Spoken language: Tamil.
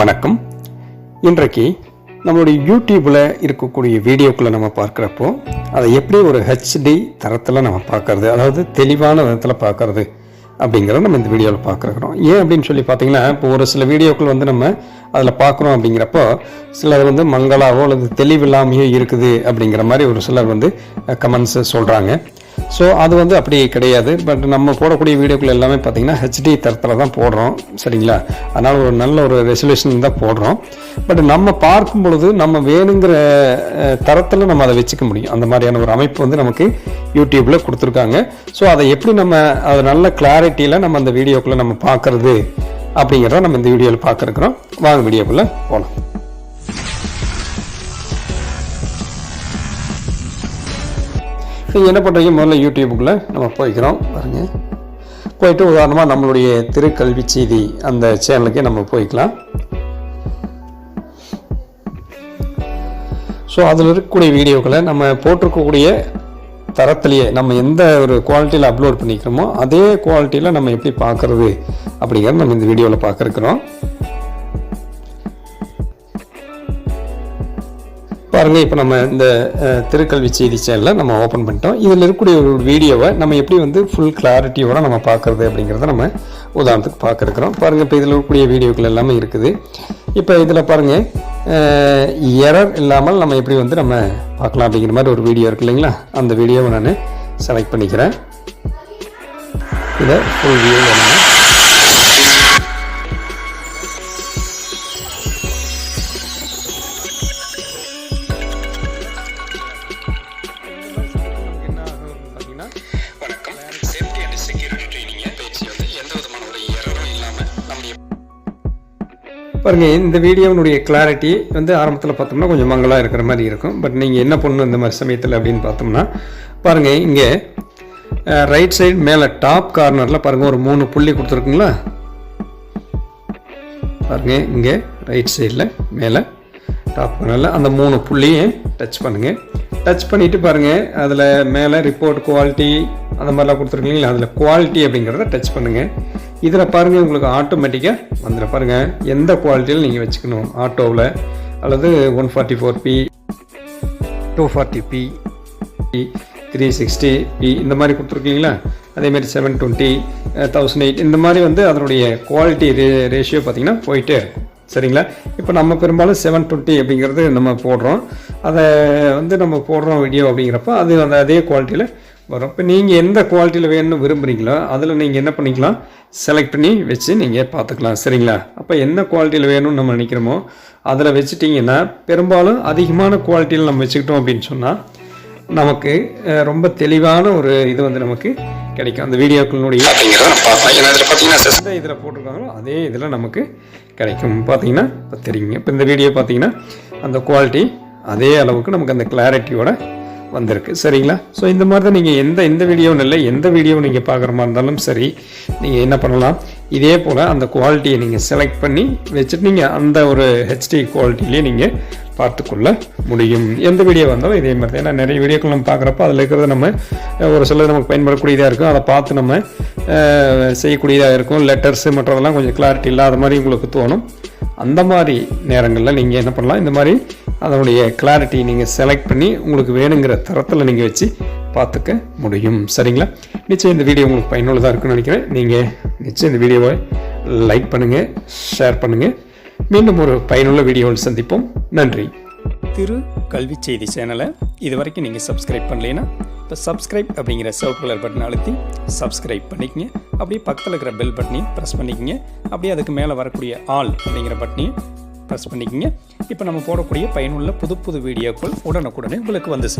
வணக்கம். இன்றைக்கு நம்மளுடைய யூடியூப்பில் இருக்கக்கூடிய வீடியோக்களை நம்ம பார்க்குறப்போ அதை எப்படி ஒரு ஹெச்டி தரத்தில் நம்ம பார்க்கறது அதாவது தெளிவான விதத்தில் பார்க்குறது அப்படிங்கிறத நம்ம இந்த வீடியோவில் பார்க்குறோம். ஏன் அப்படின்னு சொல்லி பார்த்தீங்கன்னா இப்போ ஒரு சில வீடியோக்கள் வந்து நம்ம அதில் பார்க்குறோம் அப்படிங்கிறப்போ சிலர் வந்து மங்களாவோ அல்லது தெளிவில்லாமையோ இருக்குது அப்படிங்கிற மாதிரி ஒரு சிலர் வந்து கமெண்ட்ஸை சொல்கிறாங்க ஸோ அது வந்து அப்படி கிடையாது. பட் நம்ம போடக்கூடிய வீடியோக்கள் எல்லாமே பார்த்தீங்கன்னா ஹெச்டி தரத்தில் தான் போடுறோம். சரிங்களா? அதனால் ஒரு நல்ல ஒரு ரெசல்யூஷன் தான் போடுறோம். பட் நம்ம பார்க்கும் பொழுது நம்ம வேணுங்கிற தரத்தில் நம்ம அதை வச்சுக்க முடியும். அந்த மாதிரியான ஒரு அமைப்பு வந்து நமக்கு யூடியூப்பில் கொடுத்துருக்காங்க. ஸோ அதை எப்படி நம்ம அதை நல்ல கிளாரிட்டியில் நம்ம அந்த வீடியோக்குள்ளே நம்ம பார்க்குறது அப்படிங்கிறத நம்ம இந்த வீடியோவில் பார்க்குறோம் வாங்க வீடியோக்குள்ளே போகலாம் நீங்கள் என்ன பண்ணுறீங்க? முதல்ல யூடியூபுக்குள்ளே நம்ம போய்க்கிறோம். பாருங்க. போயிட்டு உதாரணமாக நம்மளுடைய திருக்கல்வி செய்தி அந்த சேனலுக்கே நம்ம போய்க்கலாம். ஸோ அதில் இருக்கக்கூடிய வீடியோக்களை நம்ம போட்டிருக்கக்கூடிய தரத்திலேயே நம்ம எந்த ஒரு குவாலிட்டியில் அப்லோட் பண்ணிக்கிறோமோ அதே குவாலிட்டியில் நம்ம எப்படி பார்க்குறது அப்படிங்கிறத நம்ம இந்த வீடியோவில் பார்க்குறோம். பாருங்க இப்போ நம்ம இந்த திருக்கல்வி செய்தி சேனலை நம்ம ஓப்பன் பண்ணிட்டோம். இதில் இருக்கக்கூடிய ஒரு வீடியோவை நம்ம எப்படி வந்து ஃபுல் கிளாரிட்டியோட நம்ம பார்க்குறது அப்படிங்கிறத நம்ம உதாரணத்துக்கு பார்க்குறோம் பாருங்கள் இப்போ இதில் இருக்கக்கூடிய வீடியோக்கள் எல்லாமே இருக்குது. இப்போ இதில் பாருங்கள் எரர் இல்லாமல் நம்ம எப்படி வந்து நம்ம பார்க்கலாம் அப்படிங்கிற மாதிரி ஒரு வீடியோ இருக்கு இல்லைங்களா? அந்த வீடியோவை நான் செலக்ட் பண்ணிக்கிறேன். இதை ஃபுல் வியூ பாருங்கள் இந்த வீடியோனுடைய கிளாரிட்டி வந்து ஆரம்பத்தில் பார்த்தோம்னா கொஞ்சம் மங்கலாக இருக்கிற மாதிரி இருக்கும். பட் நீங்கள் என்ன பண்ணணும் இந்த மாதிரி சமயத்தில் அப்படின்னு பார்த்தோம்னா பாருங்கள் இங்கே ரைட் சைடு மேலே டாப் கார்னரில் பாருங்கள் ஒரு மூணு புள்ளி கொடுத்துருக்குங்களா? பாருங்கள் இங்கே ரைட் சைடில் மேலே டாப் கார்னரில் அந்த மூணு புள்ளியை டச் பண்ணுங்கள் டச் பண்ணிவிட்டு பாருங்கள் அதில் மேலே ரிப்போர்ட் குவாலிட்டி அந்த மாதிரிலாம் கொடுத்துருக்கீங்களா? அதில் குவாலிட்டி அப்படிங்கிறத டச் பண்ணுங்கள் இதில் பாருங்கள் உங்களுக்கு ஆட்டோமேட்டிக்காக வந்துட பாருங்கள் எந்த குவாலிட்டியில் நீங்கள் வச்சுக்கணும்? ஆட்டோவில் அல்லது one forty four B two forty B three sixty B இந்த மாதிரி கொடுத்துருக்கீங்களா? அதேமாதிரி செவன் டுவெண்ட்டி தௌசண்ட் எயிட் இந்த மாதிரி வந்து அதனுடைய குவாலிட்டி ரே ரேஷியோ பார்த்தீங்கன்னா போயிட்டே இருக்கும். சரிங்களா? இப்போ நம்ம பெரும்பாலும் செவன் டுவெண்ட்டி அப்படிங்கிறது நம்ம போடுறோம். அதை வந்து நம்ம போடுறோம் வீடியோ அப்படிங்கிறப்ப அது அந்த அதே குவாலிட்டியில் வரும். இப்போ நீங்கள் எந்த குவாலிட்டியில் வேணும்னு விரும்புகிறீங்களோ அதில் நீங்கள் என்ன பண்ணிக்கலாம்? செலக்ட் பண்ணி வச்சு நீங்கள் பார்த்துக்கலாம். சரிங்களா? அப்போ என்ன குவாலிட்டியில் வேணும்னு நம்ம நினைக்கிறோமோ அதில் வச்சுட்டிங்கன்னா பெரும்பாலும் அதிகமான குவாலிட்டியில் நம்ம வச்சுக்கிட்டோம் அப்படின்னு சொன்னால் நமக்கு ரொம்ப தெளிவான ஒரு இது வந்து நமக்கு கிடைக்கும். அந்த வீடியோக்களுடைய இதில் பார்த்தீங்கன்னா எந்த இதில் போட்டிருக்காங்களோ அதே இதில் நமக்கு கிடைக்கும். பார்த்தீங்கன்னா இப்போ தெரியுங்க. இப்போ இந்த வீடியோ பார்த்தீங்கன்னா அந்த குவாலிட்டி அதே அளவுக்கு நமக்கு அந்த கிளாரிட்டியோட வந்திருக்கு. சரிங்களா? ஸோ இந்த மாதிரி தான் நீங்கள் எந்த எந்த வீடியோன்னு இல்லை. எந்த வீடியோ நீங்கள் பார்க்குற மாதிரி இருந்தாலும் சரி நீங்கள் என்ன பண்ணலாம்? இதே போல் அந்த குவாலிட்டியை நீங்கள் செலக்ட் பண்ணி வச்சுட்டு நீங்கள் அந்த ஒரு ஹெச்டி குவாலிட்டிலேயே நீங்கள் பார்த்துக்கொள்ள முடியும். எந்த வீடியோ வந்தாலும் இதே மாதிரி தான். ஏன்னா நிறைய வீடியோக்கள் நம்ம பார்க்குறப்ப அதில் இருக்கிறத நம்ம ஒரு சிலது நமக்கு பயன்படக்கூடியதாக இருக்கும். அதை பார்த்து நம்ம செய்யக்கூடியதாக இருக்கும். லெட்டர்ஸு மற்றதெல்லாம் கொஞ்சம் கிளாரிட்டி இல்லாத மாதிரி உங்களுக்கு தோணும். அந்த மாதிரி நேரங்களில் நீங்கள் என்ன பண்ணலாம்? இந்த மாதிரி அதனுடைய கிளாரிட்டி நீங்கள் செலக்ட் பண்ணி உங்களுக்கு வேணுங்கிற தரத்தில் நீங்கள் வச்சு பார்த்துக்க முடியும். சரிங்களா? நிச்சயம் இந்த வீடியோ உங்களுக்கு பயனுள்ளதாக இருக்குன்னு நினைக்கிறேன். நீங்கள் நிச்சயம் இந்த வீடியோவை லைக் பண்ணுங்கள் ஷேர் பண்ணுங்கள் மீண்டும் ஒரு பயனுள்ள வீடியோவில் சந்திப்போம். நன்றி. திரு கல்வி செய்தி சேனலை இது வரைக்கும் நீங்கள் சப்ஸ்கிரைப் பண்ணலைன்னா இப்போ சப்ஸ்கிரைப் அப்படிங்கிற சிவப்பு கலர் பட்டனை அழுத்தி சப்ஸ்கிரைப் பண்ணிக்கங்க. அப்படியே பக்கத்தில் இருக்கிற பெல் பட்டனையும் ப்ரெஸ் பண்ணிக்கங்க. அப்படியே அதுக்கு மேலே வரக்கூடிய ஆல் அப்படிங்கிற பட்டனையும் ப்ரெஸ் பண்ணிக்கிங்க. இப்போ நம்ம போடக்கூடிய பயனுள்ள புது புது வீடியோக்கள் உடனுக்குடனே உங்களுக்கு வந்து